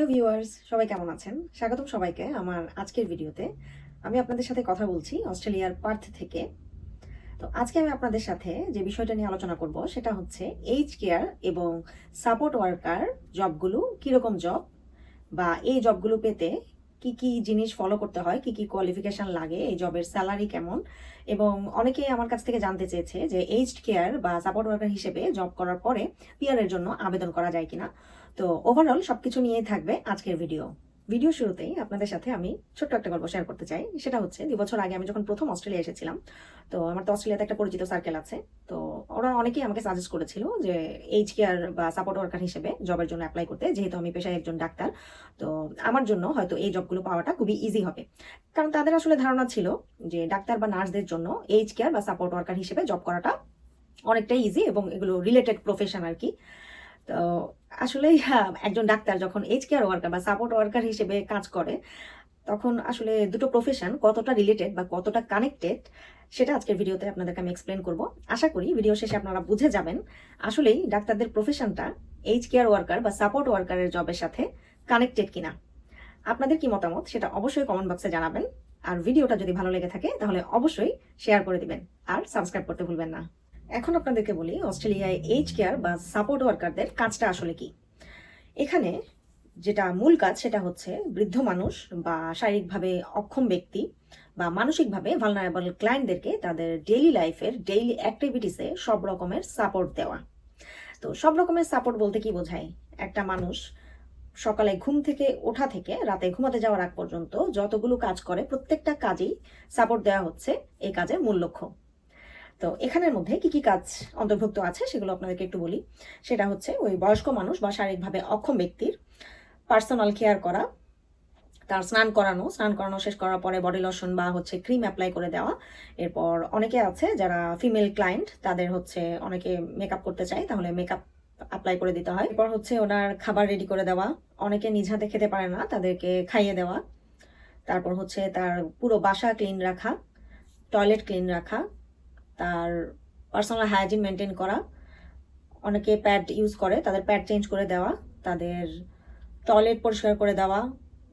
Hello viewers, সবাই কেমন আছেন? স্বাগতম সবাইকে আমার আজকের ভিডিওতে। আমি আপনাদের সাথে কথা বলছি অস্ট্রেলিয়ার পার্থ থেকে। তো আজকে আমি আপনাদের সাথে যে বিষয়টা নিয়ে আলোচনা করব সেটা হচ্ছে এইচ কেয়ার এবং সাপোর্ট ওয়ার্কার জবগুলো কীরকম জব বা এই জবগুলো পেতে কি কি জিনিস ফলো করতে হয়, কি কি কোয়ালিফিকেশন লাগে, এই জবের স্যালারি কেমন? এবং অনেকেই আমার কাছ থেকে জানতে চেয়েছে যে এইজড কেয়ার বা সাপোর্ট ওয়ার্কার হিসেবে জব করার পরে পিয়ারের জন্য আবেদন করা যায় কিনা। তো ওভারঅল সবকিছু নিয়েই থাকবে আজকের ভিডিও ভিডিও শুরুতেই আপনাদের সাথে আমি ছোট্ট একটা গল্প শেয়ার করতে চাই। সেটা হচ্ছে দু বছর আগে আমি যখন প্রথম অস্ট্রেলিয়া এসেছিলাম, তো আমার তো অস্ট্রেলিয়াতে একটা পরিচিত সার্কেল আছে। তো ওরা অনেকেই আমাকে সাজেস্ট করেছিল যে এইচ কেয়ার বা সাপোর্ট ওয়ার্কার হিসেবে জবের জন্য অ্যাপ্লাই করতে, যেহেতু আমি পেশায় একজন ডাক্তার। তো আমার জন্য হয়তো এই জবগুলো পাওয়াটা খুবই ইজি হবে। কারণ তাদের আসলে ধারণা ছিল যে ডাক্তার বা নার্সদের জন্য এইচ কেয়ার বা সাপোর্ট ওয়ার্কার হিসেবে জব করাটা অনেকটাই ইজি এবং এগুলো রিলেটেড প্রফেশন আর কি। তো আসলে একজন ডাক্তার যখন এইচ কেয়ার ওয়ার্কার বা সাপোর্ট ওয়ার্কার হিসেবে কাজ করে, তখন আসলে দুটো প্রফেশন কতটা রিলেটেড বা কতটা কানেক্টেড সেটা আজকের ভিডিওতে আপনাদেরকে আমি এক্সপ্লেন করব। আশা করি ভিডিও শেষে আপনারা বুঝে যাবেন। আসলেই ডাক্তারদের প্রফেশনটা এইচ কেয়ার ওয়ার্কার বা সাপোর্ট ওয়ার্কারের জবের সাথে কানেক্টেড কিনা। আপনাদের কি মতামত সেটা অবশ্যই কমেন্ট বক্সে জানাবেন। আর ভিডিওটা যদি ভালো লেগে থাকে, তাহলে অবশ্যই শেয়ার করে দিবেন। আর সাবস্ক্রাইব করতে ভুলবেন না। এখন আপনাদেরকে বলি, অস্ট্রেলিয়ায় এইচ কেয়ার বা সাপোর্ট ওয়ার্কারদের কাজটা আসলে কি? এখানে যেটা মূল কাজ, সেটা হচ্ছে বৃদ্ধ মানুষ বা শারীরিকভাবে অক্ষম ব্যক্তি বা মানসিকভাবে ভালনারেবল ক্লায়েন্টদেরকে তাদের ডেইলি লাইফের ডেইলি অ্যাক্টিভিটিসে সব রকমের সাপোর্ট দেওয়া। তো সব রকমের সাপোর্ট বলতে কি বোঝায়? একটা মানুষ সকালে ঘুম থেকে ওঠা থেকে রাতে ঘুমাতে যাওয়ার আগ পর্যন্ত যতগুলো কাজ করে, প্রত্যেকটা কাজেই সাপোর্ট দেওয়া হচ্ছে, এই কাজের মূল লক্ষ্য। তো এখানের মধ্যে কি কি কাজ অন্তর্ভুক্ত আছে সেগুলো আপনাদেরকে একটু বলি। সেটা হচ্ছে ওই বয়স্ক মানুষ বা শারীরিকভাবে অক্ষম ব্যক্তির পার্সোনাল কেয়ার করা, তার স্নান করানো স্নান করানো শেষ করার পরে বডি লোশন বা হচ্ছে ক্রিম অ্যাপ্লাই করে দেওয়া। এরপর অনেকে আছে যারা ফিমেল ক্লায়েন্ট তাদের হচ্ছে অনেকে মেকআপ করতে চায়, তাহলে মেকআপ অ্যাপ্লাই করে দিতে হয়। এরপর হচ্ছে ওনার খাবার রেডি করে দেওয়া। অনেকে নিজ হাতে খেতে পারে না, তাদেরকে খাইয়ে দেওয়া। তারপর হচ্ছে তার পুরো বাসা ক্লিন রাখা টয়লেট ক্লিন রাখা তার পার্সোনাল হাইজিন মেনটেন করা। অনেকে প্যাড ইউজ করে, তাদের প্যাড চেঞ্জ করে দেওয়া, তাদের টয়লেট পরিষ্কার করে দেওয়া,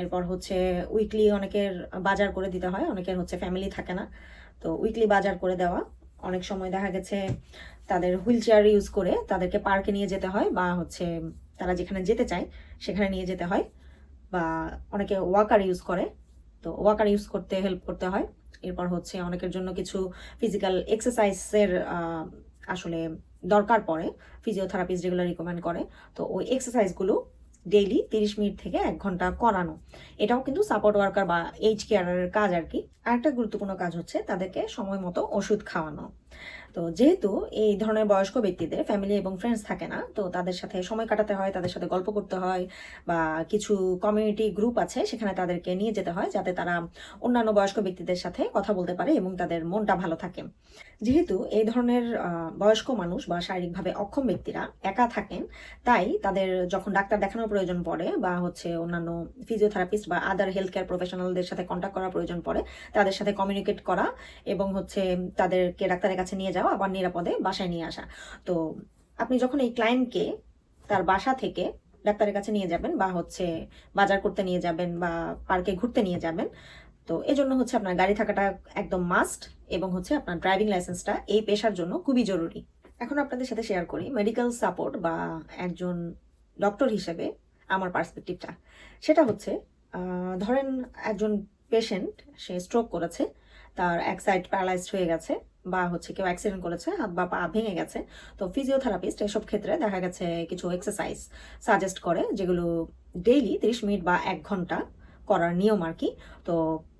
এরপর হচ্ছে উইকলি অনেকের বাজার করে দিতে হয়, অনেকের হচ্ছে ফ্যামিলি থাকে না, তো উইকলি বাজার করে দেওয়া। অনেক সময় দেখা গেছে তাদের হুইল চেয়ার ইউজ করে তাদেরকে পার্কে নিয়ে যেতে হয়, বা হচ্ছে তারা যেখানে যেতে চায় সেখানে নিয়ে যেতে হয়, বা অনেকে ওয়াকার ইউজ করে, তো ওয়াকার ইউজ করতে হেল্প করতে হয়। এরপর হচ্ছে অনেকের জন্য কিছু ফিজিক্যাল এক্সারসাইজের আসলে দরকার পড়ে। ফিজিওথেরাপিস্ট যেগুলো রিকমেন্ড করে। তো ওই এক্সারসাইজগুলো ডেইলি তিরিশ মিনিট থেকে এক ঘণ্টা করানো। এটাও কিন্তু সাপোর্ট ওয়ার্কার বা এইচ কেয়ারের কাজ আর কি। আরেকটা গুরুত্বপূর্ণ কাজ হচ্ছে তাদেরকে সময় মতো ওষুধ খাওয়ানো। তো যেহেতু এই ধরনের বয়স্ক ব্যক্তিদের ফ্যামিলি এবং ফ্রেন্ডস থাকে না, তো তাদের সাথে সময় কাটাতে হয়, তাদের সাথে গল্প করতে হয় বা কিছু কমিউনিটি গ্রুপ আছে, সেখানে তাদেরকে নিয়ে যেতে হয় যাতে তারা অন্যান্য বয়স্ক ব্যক্তিদের সাথে কথা বলতে পারে এবং তাদের মনটা ভালো থাকে। যেহেতু এই ধরনের বয়স্ক মানুষ বা শারীরিকভাবে অক্ষম ব্যক্তিরা একা থাকেন, তাই তাদের যখন ডাক্তার দেখানোর প্রয়োজন পড়ে বা হচ্ছে অন্যান্য ফিজিওথেরাপিস্ট বা আদার হেলথ কেয়ার প্রফেশনালদের সাথে কন্ট্যাক্ট করার প্রয়োজন পড়ে, তাদের সাথে কমিউনিকেট করা এবং হচ্ছে তাদেরকে ডাক্তারের কাছে নিয়ে যাওয়া আবার নিরাপদে বাসায় নিয়ে আসা। তো আপনি যখন এই ক্লায়েন্টকে তার বাসা থেকে ডাক্তারের কাছে নিয়ে যাবেন বা হচ্ছে বাজার করতে নিয়ে যাবেন বা পার্কে ঘুরতে নিয়ে যাবেন, তো এই জন্য হচ্ছে আপনার গাড়ি থাকাটা একদম মাস্ট এবং হচ্ছে আপনার ড্রাইভিং লাইসেন্সটা এই পেশার জন্য খুবই জরুরি। এখন আপনাদের সাথে শেয়ার করি মেডিকেল সাপোর্ট বা একজন ডক্টর হিসেবে আমার পার্সপেক্টিভটা সেটা হচ্ছে ধরেন একজন পেশেন্ট সে স্ট্রোক করেছে, তার এক সাইড প্যারালাইজড হয়ে গেছে বা হচ্ছে কেউ অ্যাক্সিডেন্ট করেছে, হাত বা পা ভেঙে গেছে, তো ফিজিওথেরাপিস্ট এসব ক্ষেত্রে দেখা গেছে কিছু এক্সারসাইজ সাজেস্ট করে, যেগুলো ডেইলি তিরিশ মিনিট বা এক ঘণ্টা করার নিয়ম আর কি। তো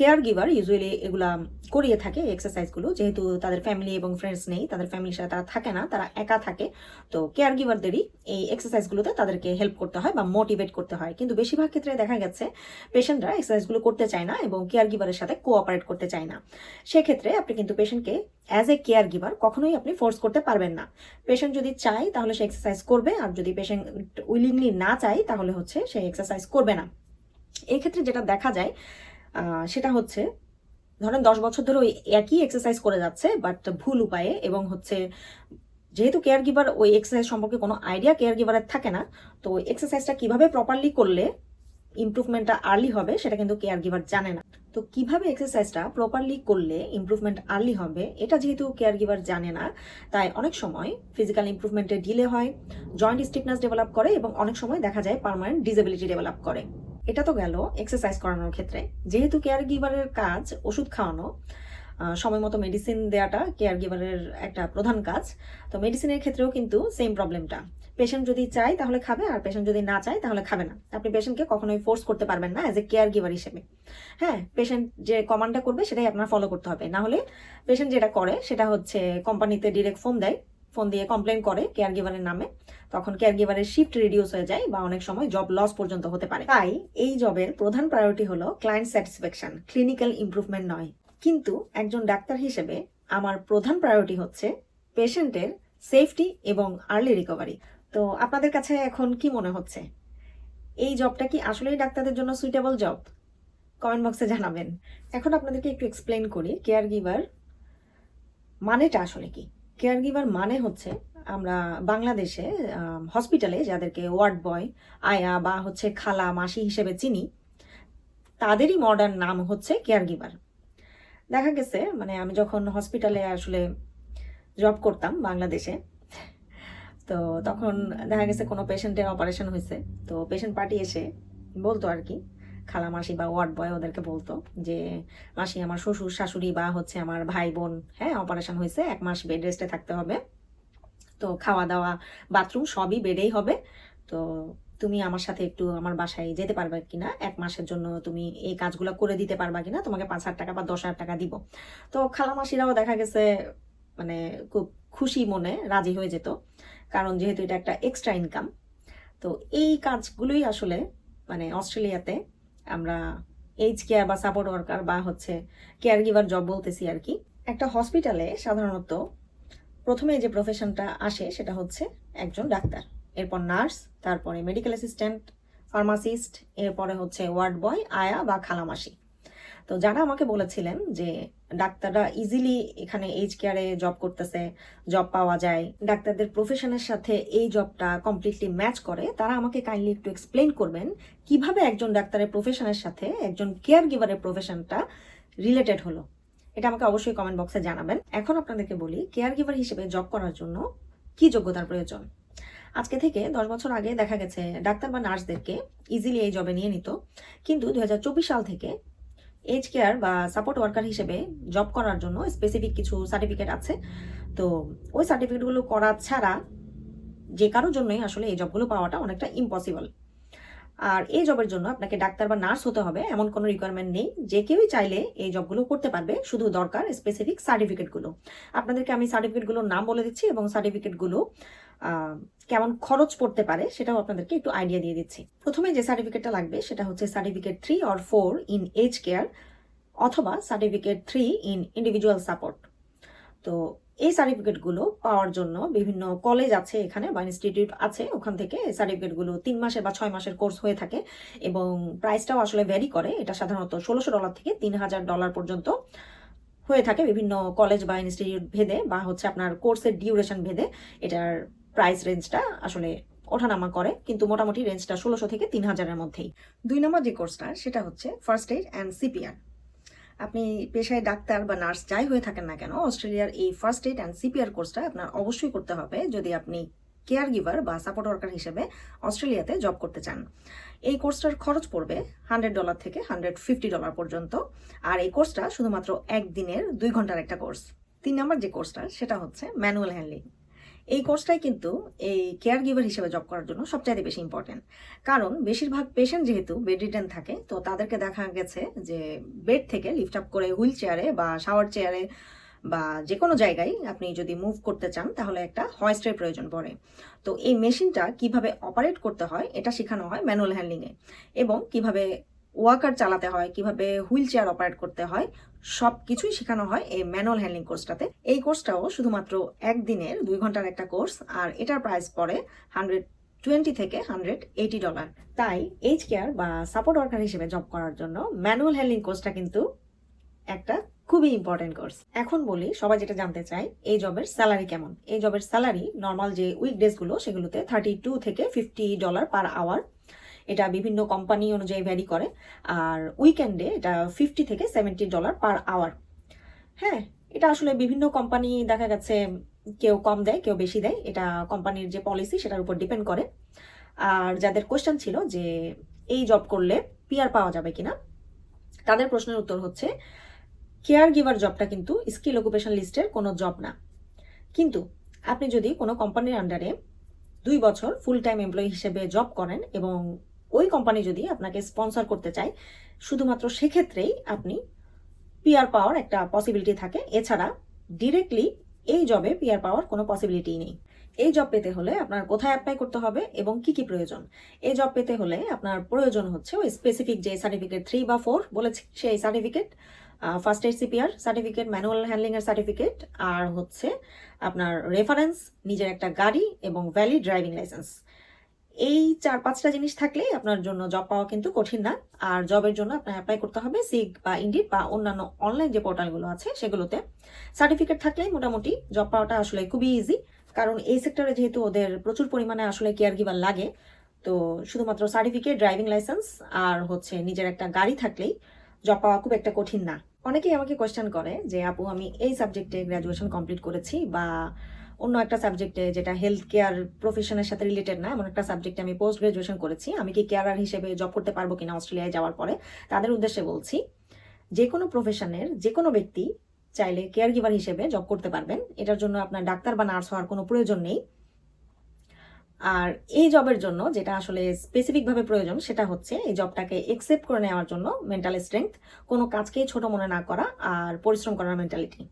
কেয়ার গিভার ইউজুয়ালি এগুলা করিয়ে থাকে এক্সারসাইজগুলো যেহেতু তাদের ফ্যামিলি এবং ফ্রেন্ডস নেই, তাদের ফ্যামিলির সাথে তারা থাকে না, তারা একা থাকে। তো কেয়ার গিভারদেরই এই এক্সারসাইজগুলোতে তাদেরকে হেল্প করতে হয় বা মোটিভেট করতে হয়। কিন্তু বেশিরভাগ ক্ষেত্রে দেখা গেছে পেশেন্টরা এক্সারসাইজগুলো করতে চায় না এবং কেয়ার গিভারের সাথে কোঅপারেট করতে চায় না। সেক্ষেত্রে আপনি কিন্তু পেশেন্টকে অ্যাজ এ কেয়ার গিভার কখনোই আপনি ফোর্স করতে পারবেন না। পেশেন্ট যদি চায় তাহলে সে এক্সারসাইজ করবে, আর যদি পেশেন্ট উইলিংলি না চায় তাহলে হচ্ছে সে এক্সারসাইজ করবে না। এক্ষেত্রে যেটা দেখা যায় সেটা হচ্ছে, ধরেন দশ বছর ধরে ওই একই এক্সারসাইজ করে যাচ্ছে বাট ভুল উপায়ে এবং হচ্ছে, যেহেতু কেয়ার গিভার ওই এক্সারসাইজ সম্পর্কে কোনো আইডিয়া কেয়ার গিভারের থাকে না, তো এক্সারসাইজটা কীভাবে প্রপারলি করলে ইমপ্রুভমেন্টটা আর্লি হবে সেটা কিন্তু কেয়ার গিভার জানে না। তো কীভাবে এক্সারসাইজটা প্রপারলি করলে ইমপ্রুভমেন্ট আর্লি হবে, এটা যেহেতু কেয়ার গিভার জানে না, তাই অনেক সময় ফিজিক্যাল ইমপ্রুভমেন্টে ডিলে হয় জয়েন্ট স্টিফনেস ডেভেলপ করে এবং অনেক সময় দেখা যায় পার্মানেন্ট ডিসেবিলিটি ডেভেলপ করে। এটা তো গেল এক্সারসাইজ করানোর ক্ষেত্রে। যেহেতু কেয়ার গিভারের কাজ, ওষুধ খাওয়ানো সময় মতো মেডিসিন দেওয়াটা কেয়ার গিভারের একটা প্রধান কাজ, তো মেডিসিনের ক্ষেত্রেও কিন্তু সেম প্রবলেমটা পেশেন্ট যদি চায় তাহলে খাবে, আর পেশেন্ট যদি না চায় তাহলে খাবে না। আপনি পেশেন্টকে কখনোই ফোর্স করতে পারবেন না অ্যাজ এ কেয়ার গিভার হিসেবে। হ্যাঁ পেশেন্ট যে কমান্ডটা করবে সেটাই আপনার ফলো করতে হবে। না হলে পেশেন্ট যেটা করে সেটা হচ্ছে কোম্পানিতে ডিরেক্ট ফোন দেয়। ফোন দিয়ে কমপ্লেন করে কেয়ার গিভারের নামে। তখন কেয়ার গিভারের শিফট রিডিউস হয়ে যায় বা অনেক সময় জব লস পর্যন্ত হতে পারে। তাই এই জবের প্রধান প্রায়োরিটি হলো ক্লায়েন্ট স্যাটিসফ্যাকশন ক্লিনিক্যাল ইমপ্রুভমেন্ট নয়। কিন্তু একজন ডাক্তার হিসেবে আমার প্রধান প্রায়োরিটি হচ্ছে পেশেন্টের সেফটি এবং আর্লি রিকভারি তো আপনাদের কাছে এখন কি মনে হচ্ছে? এই জবটা কি আসলেই ডাক্তারদের জন্য সুইটেবল জব কমেন্ট বক্সে জানাবেন। এখন আপনাদেরকে একটু এক্সপ্লেন করি কেয়ার গিভার মানেটা আসলে কি? কেয়ার গিভার মানে হচ্ছে আমরা বাংলাদেশে হসপিটালে যাদেরকে ওয়ার্ড বয় আয়া বা হচ্ছে খালা, মাসি হিসেবে চিনি, তাদেরই মডার্ন নাম হচ্ছে কেয়ার গিভার দেখা গেছে মানে আমি যখন হসপিটালে আসলে জব করতাম বাংলাদেশে, তো তখন দেখা গেছে কোনো পেশেন্টের অপারেশন হয়েছে, তো পেশেন্ট পার্টি এসে বলতো আর কি খালা মাসি বা ওয়ার্ড বয় ওদেরকে বলতো যে, মাসি, আমার শ্বশুর, শাশুড়ি বা হচ্ছে আমার ভাই বোন হ্যাঁ অপারেশন হয়েছে, এক মাস বেড রেস্টে থাকতে হবে। তো খাওয়া দাওয়া বাথরুম সবই বেডেই হবে। তো তুমি আমার সাথে একটু আমার বাসায় যেতে পারবে কিনা? এক মাসের জন্য তুমি এই কাজগুলো করে দিতে পারবা কিনা? তোমাকে পাঁচ হাজার টাকা বা দশ হাজার টাকা দিব। তো খালামাসিরাও দেখা গেছে মানে খুব খুশি মনে রাজি হয়ে যেত, কারণ যেহেতু এটা একটা এক্সট্রা ইনকাম তো এই কাজগুলোই আসলে মানে অস্ট্রেলিয়াতে আমরা এইচ কেয়ার বা সাপোর্ট ওয়ার্কার বা হচ্ছে কেয়ার গিভার জব বলতেছি আর কি। একটা হসপিটালে সাধারণত প্রথমে যে প্রফেশনটা আসে সেটা হচ্ছে একজন ডাক্তার, এরপর নার্স তারপরে মেডিকেল অ্যাসিস্ট্যান্ট ফার্মাসিস্ট এরপরে হচ্ছে ওয়ার্ড বয় আয়া বা খালামাসি। তো যারা আমাকে বলেছিলেন যে ডাক্তাররা ইজিলি এখানে এইচ কেয়ারে জব করতেছে জব পাওয়া যায়, ডাক্তারদের প্রফেশনের সাথে এই জবটা কমপ্লিটলি ম্যাচ করে, তারা আমাকে কাইন্ডলি একটু এক্সপ্লেন করবেন কীভাবে একজন ডাক্তারের প্রফেশনের সাথে একজন কেয়ার গিভারের প্রফেশনটা রিলেটেড হলো। এটা আমাকে অবশ্যই কমেন্ট বক্সে জানাবেন। এখন আপনাদেরকে বলি কেয়ার গিভার হিসেবে জব করার জন্য কি যোগ্যতার প্রয়োজন? আজকে থেকে দশ বছর আগে দেখা গেছে, ডাক্তার বা নার্সদেরকে ইজিলি এই জবে নিয়ে নিত। কিন্তু দু হাজার চব্বিশ সাল থেকে এজ কেয়ার বা সাপোর্ট ওয়ার্কার হিসেবে জব করার জন্য স্পেসিফিক কিছু সার্টিফিকেট আছে। তো ওই সার্টিফিকেটগুলো করা ছাড়া যে কারোর জন্যই আসলে এই জবগুলো পাওয়াটা অনেকটা ইম্পসিবল আর এই জবের জন্য আপনাকে ডাক্তার বা নার্স হতে হবে, এমন কোনো রিকোয়ারমেন্ট নেই। যে কেউই চাইলে এই জবগুলো করতে পারবে, শুধু দরকার স্পেসিফিক সার্টিফিকেটগুলো আপনাদেরকে আমি সার্টিফিকেটগুলোর নাম বলে দিচ্ছি এবং সার্টিফিকেটগুলো কেমন খরচ পড়তে পারে সেটাও আপনাদেরকে একটু আইডিয়া দিয়ে দিচ্ছি। প্রথমে যে সার্টিফিকেটটা লাগবে সেটা হচ্ছে certificate three or four in aged care অথবা certificate three in individual support তো এই সার্টিফিকেটগুলো পাওয়ার জন্য বিভিন্ন কলেজ আছে এখানে বা ইনস্টিটিউট আছে, ওখান থেকে সার্টিফিকেটগুলো তিন মাসের বা ছয় মাসের কোর্স হয়ে থাকে এবং প্রাইসটাও আসলে ভ্যারি করে। এটা সাধারণত ষোলোশো ডলার থেকে তিন হাজার ডলার পর্যন্ত হয়ে থাকে বিভিন্ন কলেজ বা ইনস্টিটিউট ভেদে বা হচ্ছে আপনার কোর্সের ডিউরেশন ভেদে। এটার প্রাইস রেঞ্জটা আসলে ওঠানামা করে, কিন্তু মোটামুটি রেঞ্জটা ষোলোশো থেকে তিন হাজারের মধ্যেই। দুই নম্বর যে কোর্সটা সেটা হচ্ছে ফার্স্ট এইড অ্যান্ড সিপিআর আপনি পেশায় ডাক্তার বা নার্স যাই হয়ে থাকেন না কেন, অস্ট্রেলিয়ার এই ফার্স্ট এইড অ্যান্ড সিপিআর কোর্সটা আপনার অবশ্যই করতে হবে যদি আপনি কেয়ার গিভার বা সাপোর্ট ওয়ার্কার হিসেবে অস্ট্রেলিয়াতে জব করতে চান। এই কোর্সটার খরচ পড়বে হান্ড্রেড ডলার থেকে হান্ড্রেড ফিফটি ডলার পর্যন্ত, আর এই কোর্সটা শুধুমাত্র একদিনের দুই ঘণ্টার একটা কোর্স তিন নম্বর যে কোর্সটা সেটা হচ্ছে ম্যানুয়াল হ্যান্ডলিং এই কোর্সটাই কিন্তু এই কেয়ার গিভার হিসেবে জব করার জন্য সবচাইতে বেশি ইম্পর্টেন্ট কারণ বেশিরভাগ পেশেন্ট যেহেতু বেড রিটার্ন থাকে, তো তাদেরকে দেখা গেছে যে বেড থেকে লিফট আপ করে হুইল চেয়ারে বা শাওয়ার চেয়ারে বা যে কোনো জায়গায় আপনি যদি মুভ করতে চান, তাহলে একটা হয়েস্টের প্রয়োজন পড়ে। তো এই মেশিনটা কীভাবে অপারেট করতে হয়, এটা শেখানো হয় ম্যানুয়াল হ্যান্ডলিংয়ে এবং কীভাবে ওয়াকার চালাতে হয়, কীভাবে হুইল চেয়ার অপারেট করতে হয় সব কিছুই শেখানো হয় এই ম্যানুয়াল হ্যান্ডলিং কোর্সটাতে। এই কোর্সটাও শুধুমাত্র একদিনের দুই ঘণ্টার একটা কোর্স, আর এটার প্রাইস পড়ে হান্ড্রেড টোয়েন্টি থেকে হান্ড্রেড এইটি ডলার তাই এইচ কেয়ার বা সাপোর্ট ওয়ার্কার হিসেবে জব করার জন্য ম্যানুয়াল হ্যান্ডলিং কোর্সটা কিন্তু একটা খুবই ইম্পর্টেন্ট কোর্স এখন বলি, সবাই যেটা জানতে চাই এই জবের স্যালারি কেমন? এই জবের স্যালারি নর্মাল যে উইক ডেজগুলো সেগুলোতে থার্টি টু থেকে ফিফটি ডলার পার আওয়ার এটা বিভিন্ন কোম্পানি অনুযায়ী ভ্যারি করে। আর উইকেন্ডে এটা ফিফটি থেকে সেভেন্টি ডলার পার আওয়ার হ্যাঁ এটা আসলে বিভিন্ন কোম্পানি দেখা গেছে কেউ কম দেয়, কেউ বেশি দেয়। এটা কোম্পানির যে পলিসি সেটার উপর ডিপেন্ড করে। আর যাদের কোয়েশ্চেন ছিল যে এই জব করলে পিআর পাওয়া যাবে কিনা, তাদের প্রশ্নের উত্তর হচ্ছে কেয়ার গিভার জবটা কিন্তু স্কিল অকুপেশন লিস্টের কোনো জব না। কিন্তু আপনি যদি কোনো কোম্পানির আন্ডারে দুই বছর ফুল টাইম এমপ্লয়ি হিসেবে জব করেন এবং ওই কোম্পানি যদি আপনাকে স্পন্সর করতে চায়, শুধুমাত্র সেক্ষেত্রেই আপনি পিআর পাওয়ার একটা পসিবিলিটি থাকে। এছাড়া ডিরেক্টলি এই জবে পিআর পাওয়ার কোনো পসিবিলিটি নেই। এই জব পেতে হলে আপনার কোথায় অ্যাপ্লাই করতে হবে এবং কি কি প্রয়োজন? এই জব পেতে হলে আপনার প্রয়োজন হচ্ছে ওই স্পেসিফিক যে সার্টিফিকেট থ্রি বা ফোর বলেছি, সেই certificate first aid CPR certificate manual handling এর সার্টিফিকেট আর হচ্ছে আপনার রেফারেন্স নিজের একটা গাড়ি এবং ভ্যালিড ড্রাইভিং লাইসেন্স এই চার, পাঁচটা জিনিস থাকলেই আপনার জন্য জব পাওয়া কিন্তু কঠিন না। আর জবের জন্য আপনার অ্যাপ্লাই করতে হবে সিগ বা ইন্ডিড বা অন্যান্য অনলাইন যে পোর্টালগুলো আছে সেগুলোতে। সার্টিফিকেট থাকলেই মোটামুটি জব পাওয়াটা আসলে খুবই ইজি কারণ এই সেক্টরে যেহেতু ওদের প্রচুর পরিমাণে আসলে কেয়ার গিভার লাগে, তো শুধুমাত্র সার্টিফিকেট ড্রাইভিং লাইসেন্স আর হচ্ছে নিজের একটা গাড়ি থাকলেই জব পাওয়া খুব একটা কঠিন না। অনেকেই আমাকে কোয়েশ্চেন করে যে, আপু, আমি এই সাবজেক্টে গ্র্যাজুয়েশন কমপ্লিট করেছি বা অন্য একটা সাবজেক্টে যেটা হেলথ কেয়ার প্রফেশনের সাথে রিলেটেড না, এমন একটা সাবজেক্টে আমি পোস্ট গ্রাজুয়েশন করেছি। আমি কি কেয়ারার হিসেবে জব করতে পারব কিনা অস্ট্রেলিয়ায় যাওয়ার পরে, তাদের উদ্দেশ্যে বলছি, যে কোনো প্রফেশনের যে কোনো ব্যক্তি চাইলে কেয়ার গিভার হিসেবে জব করতে পারবেন। এটার জন্য আপনার ডাক্তার বা নার্স হওয়ার কোনো প্রয়োজন নেই। আর এই জবের জন্য যেটা আসলে স্পেসিফিকভাবে প্রয়োজন, সেটা হচ্ছে এই জবটাকে একসেপ্ট করে নেওয়ার জন্য মেন্টাল স্ট্রেংথ কোনো কাজকেই ছোট মনে না করা আর পরিশ্রম করার মেন্টালিটি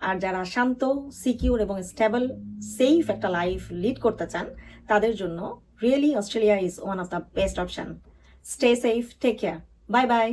আর যারা শান্ত সিকিউর এবং স্টেবল সেফ একটা লাইফ লিড করতে চান, তাদের জন্য really Australia is one of the best option stay safe take care bye bye